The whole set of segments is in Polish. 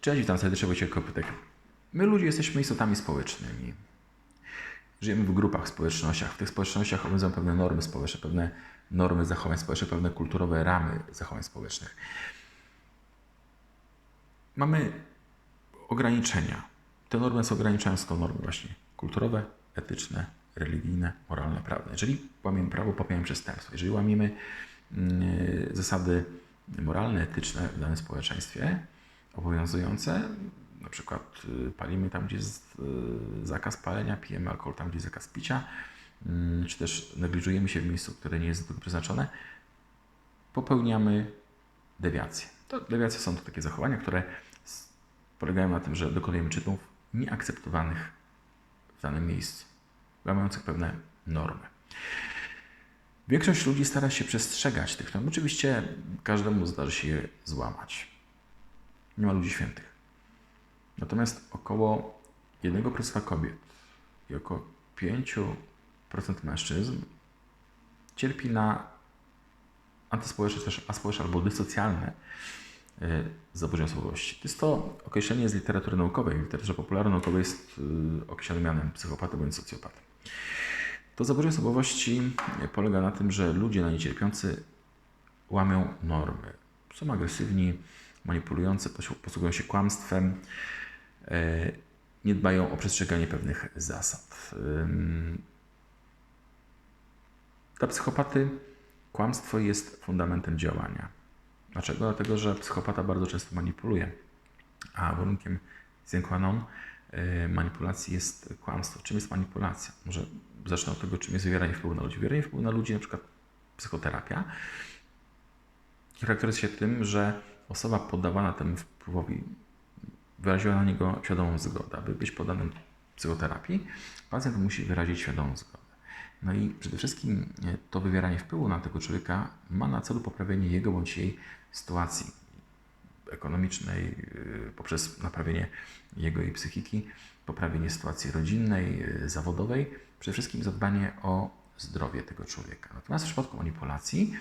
Cześć, witam serdecznie Wojciech Kopytek. My ludzie jesteśmy istotami społecznymi. Żyjemy w grupach, społecznościach. W tych społecznościach obowiązują pewne normy społeczne, pewne normy zachowań społecznych, pewne kulturowe ramy zachowań społecznych. Mamy ograniczenia. Te normy nas ograniczają, są to normy właśnie kulturowe, etyczne, religijne, moralne, prawne. Jeżeli łamiemy prawo, popełniamy przestępstwo. Jeżeli łamiemy mm, zasady moralne, etyczne w danym społeczeństwie obowiązujące, na przykład y, palimy tam, gdzie jest y, zakaz palenia, pijemy alkohol tam, gdzie jest zakaz picia, mm, czy też negliżujemy się w miejscu, które nie jest do tego przeznaczone, popełniamy dewiacje. To dewiacje są to takie zachowania, które polegają na tym, że dokonujemy czynów nieakceptowanych w danym miejscu, łamiących pewne normy. Większość ludzi stara się przestrzegać tych norm. Oczywiście każdemu zdarzy się je złamać. Nie ma ludzi świętych. Natomiast około 1% kobiet i około 5% mężczyzn cierpi na antyspołeczne, też aspołeczne albo dysocjalne y, zaburzenia osobowości. Jest to określenie z literatury naukowej. W literaturze popularno-naukowej jest y, określone mianem psychopaty bądź socjopaty. To zaburzenie osobowości polega na tym, że ludzie na nie cierpiący łamią normy. Są agresywni, manipulujący, posi- posługują się kłamstwem, e, nie dbają o przestrzeganie pewnych zasad. Dla psychopaty kłamstwo jest fundamentem działania. Dlaczego? Dlatego, że psychopata bardzo często manipuluje, a warunkiem sine e, manipulacji jest kłamstwo. Czym jest manipulacja? Może zacznę od tego, czym jest wywieranie wpływu na ludzi. Wywieranie wpływu na ludzi, na przykład psychoterapia, charakteryzuje się tym, że osoba poddawana temu wpływowi wyraziła na niego świadomą zgodę. Aby być poddanym psychoterapii, pacjent musi wyrazić świadomą zgodę. No i przede wszystkim e, to wywieranie wpływu na tego człowieka ma na celu poprawienie jego bądź jej sytuacji ekonomicznej y, poprzez naprawienie jego i psychiki, poprawienie sytuacji rodzinnej, y, zawodowej, przede wszystkim zadbanie o zdrowie tego człowieka. Natomiast w przypadku manipulacji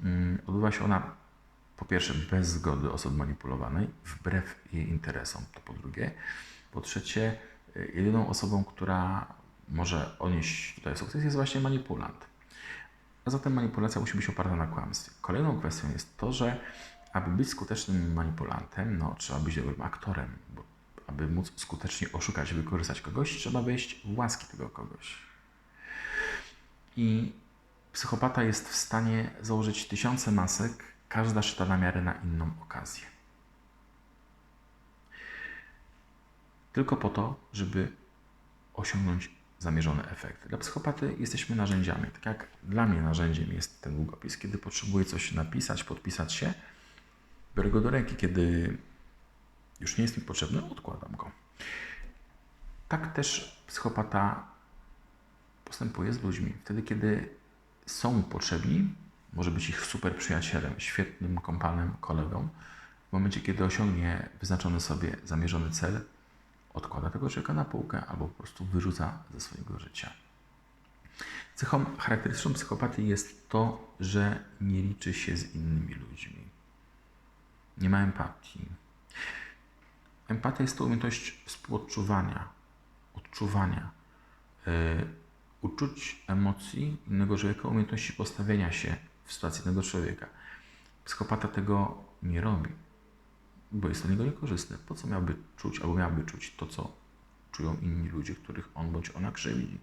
mm, odbywa się ona po pierwsze bez zgody osoby manipulowanej, wbrew jej interesom, to po drugie. Po trzecie, y, jedyną osobą, która może odnieść tutaj sukces jest właśnie manipulant. A zatem manipulacja musi być oparta na kłamstwie. Kolejną kwestią jest to, że aby być skutecznym manipulantem, no, trzeba być dobrym aktorem, bo aby móc skutecznie oszukać, wykorzystać kogoś, trzeba wejść w łaski tego kogoś. I psychopata jest w stanie założyć tysiące masek, każda szyta na miarę na inną okazję. Tylko po to, żeby osiągnąć zamierzone efekty. Dla psychopaty jesteśmy narzędziami. Tak jak dla mnie narzędziem jest ten długopis. Kiedy potrzebuję coś napisać, podpisać się, biorę go do ręki. Kiedy już nie jest mi potrzebny, odkładam go. Tak też psychopata postępuje z ludźmi. Wtedy, kiedy są potrzebni, może być ich super przyjacielem, świetnym kompanem, kolegą. W momencie, kiedy osiągnie wyznaczony sobie zamierzony cel, odkłada tego człowieka na półkę albo po prostu wyrzuca ze swojego życia. Cechą charakterystyczną psychopatii jest to, że nie liczy się z innymi ludźmi. Nie ma empatii. Empatia jest to umiejętność współodczuwania, odczuwania, yy, uczuć emocji innego człowieka, umiejętności postawienia się w sytuacji innego człowieka. Psychopata tego nie robi, bo jest dla niego niekorzystne. Po co miałby czuć, albo miałby czuć to, co czują inni ludzie, których on bądź ona krzywdzi?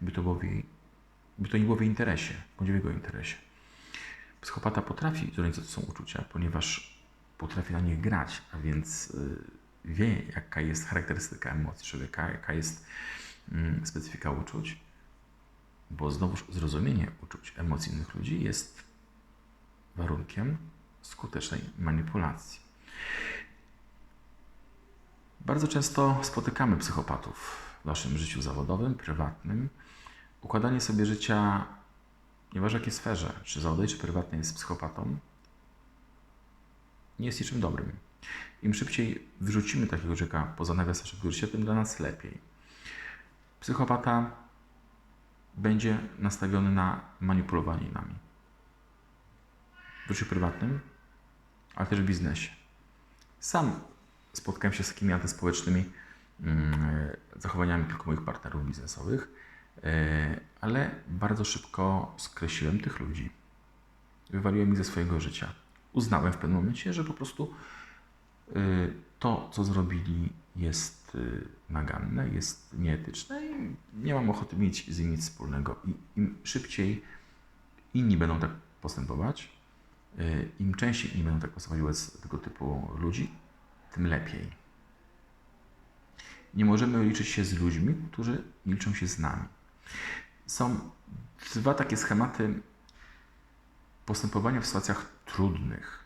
By to, było w jej, by to nie było w jej interesie, bądź w jego interesie. Psychopata potrafi to są uczucia, ponieważ potrafi na nich grać, a więc y, wie, jaka jest charakterystyka emocji człowieka, jaka jest mm, specyfika uczuć, bo znowuż zrozumienie uczuć, emocji innych ludzi jest warunkiem skutecznej manipulacji. Bardzo często spotykamy psychopatów w naszym życiu zawodowym, prywatnym. Układanie sobie życia, nieważne w jakiej sferze, czy zawodowej, czy prywatnej, jest psychopatą, nie jest niczym dobrym. Im szybciej wyrzucimy takiego człowieka poza nawias naszego życia, tym dla nas lepiej. Psychopata będzie nastawiony na manipulowanie nami. W życiu prywatnym, ale też w biznesie. Sam spotkałem się z takimi antyspołecznymi mm, zachowaniami kilku moich partnerów biznesowych, e, ale bardzo szybko skreśliłem tych ludzi. Wywaliłem ich ze swojego życia. Uznałem w pewnym momencie, że po prostu y, to, co zrobili, jest y, naganne, jest nieetyczne i nie mam ochoty mieć z nim nic wspólnego. I im szybciej inni będą tak postępować, y, im częściej inni będą tak postępować wobec tego typu ludzi, tym lepiej. Nie możemy liczyć się z ludźmi, którzy liczą się z nami. Są dwa takie schematy postępowania w sytuacjach trudnych.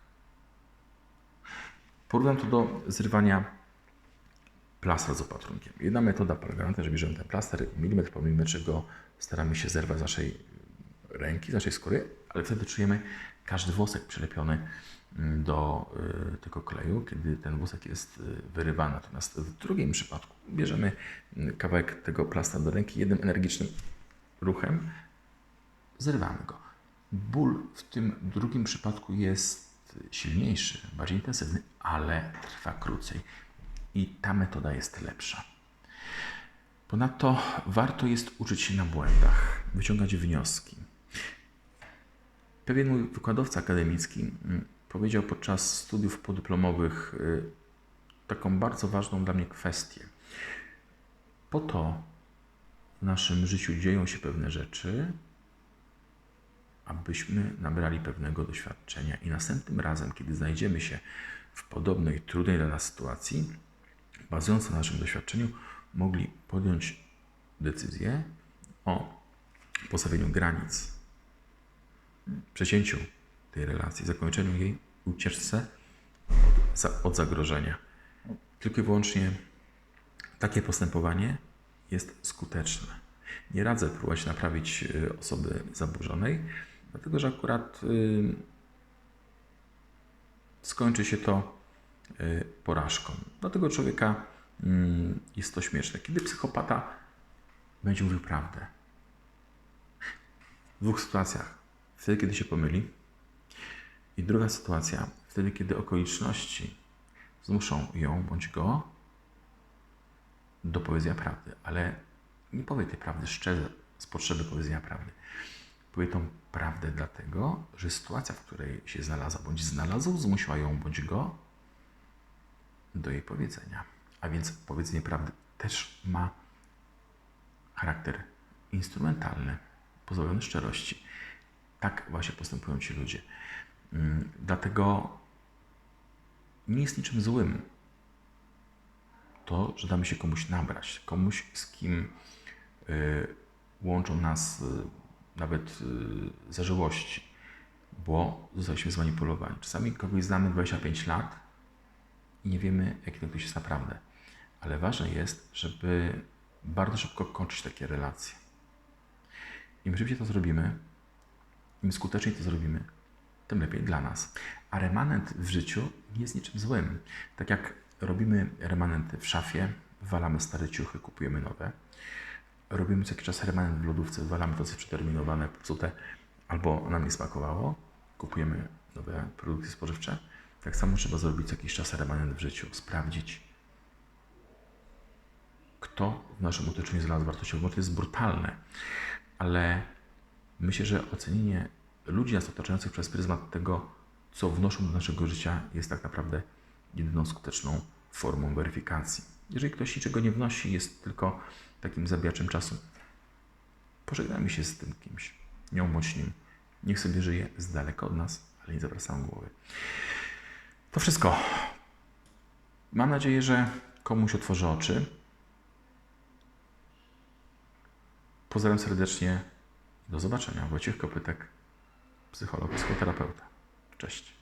Porównam to do zrywania plastra z opatrunkiem. Jedna metoda polega na tym, że bierzemy ten plaster milimetr po milimetrze go staramy się zerwać z naszej ręki, z naszej skóry, ale wtedy czujemy każdy włosek przylepiony mm, do y, tego kleju, kiedy ten włosek jest y, wyrywany. Natomiast w drugim przypadku bierzemy mm, kawałek tego plastra do ręki jednym energicznym ruchem, zrywamy go. Ból w tym drugim przypadku jest silniejszy, bardziej intensywny, ale trwa krócej. I ta metoda jest lepsza. Ponadto warto jest uczyć się na błędach, wyciągać wnioski. Pewien mój wykładowca akademicki mm, powiedział podczas studiów podyplomowych y, taką bardzo ważną dla mnie kwestię. Po to w naszym życiu dzieją się pewne rzeczy, abyśmy nabrali pewnego doświadczenia i następnym razem, kiedy znajdziemy się w podobnej, trudnej dla nas sytuacji, bazując na naszym doświadczeniu, mogli podjąć decyzję o postawieniu granic, przecięciu tej relacji, zakończeniu jej, ucieczce od, zagrożenia. Tylko i wyłącznie takie postępowanie jest skuteczne. Nie radzę próbować naprawić y, osoby zaburzonej, dlatego że akurat y, skończy się to porażką. Dla tego człowieka mm, jest to śmieszne. Kiedy psychopata będzie mówił prawdę? W dwóch sytuacjach. Wtedy, kiedy się pomyli, i druga sytuacja, wtedy, kiedy okoliczności zmuszą ją bądź go do powiedzenia prawdy, ale nie powie tej prawdy szczerze, z potrzeby powiedzenia prawdy. Powie tą prawdę dlatego, że sytuacja, w której się znalazła bądź znalazł, zmusiła ją bądź go do jej powiedzenia. A więc powiedzenie prawdy też ma charakter instrumentalny, pozbawiony szczerości. Tak właśnie postępują ci ludzie. Mm, dlatego nie jest niczym złym to, że damy się komuś nabrać, komuś, z kim y, łączą nas y, nawet y, zażyłości, bo zostaliśmy zmanipulowani. Czasami kogoś znamy 25 lat i nie wiemy, jaki ten ktoś jest naprawdę. Ale ważne jest, żeby bardzo szybko kończyć takie relacje. Im szybciej to zrobimy, im skuteczniej to zrobimy, tym lepiej dla nas. A remanent w życiu nie jest niczym złym. Tak jak robimy remanenty w szafie, wywalamy stare ciuchy, kupujemy nowe. Robimy co jakiś czas remanent w lodówce, wywalamy to, co przeterminowane, popsute, albo nam nie smakowało, kupujemy nowe produkty spożywcze. Tak samo trzeba zrobić co jakiś czas remanent w życiu, sprawdzić, kto w naszym otoczeniu znalazł wartościowy. To jest brutalne, ale myślę, że ocenienie ludzi nas otaczających przez pryzmat tego, co wnoszą do naszego życia, jest tak naprawdę jedyną skuteczną formą weryfikacji. Jeżeli ktoś niczego nie wnosi, jest tylko takim zabijaczem czasu, pożegnajmy się z tym kimś, nie umocź nim. Niech sobie żyje z daleka od nas, ale nie zawracamy głowy. Wszystko. Mam nadzieję, że komuś otworzy oczy. Pozdrawiam serdecznie. Do zobaczenia. Wojciech Kopytek, psycholog, psychoterapeuta. Cześć.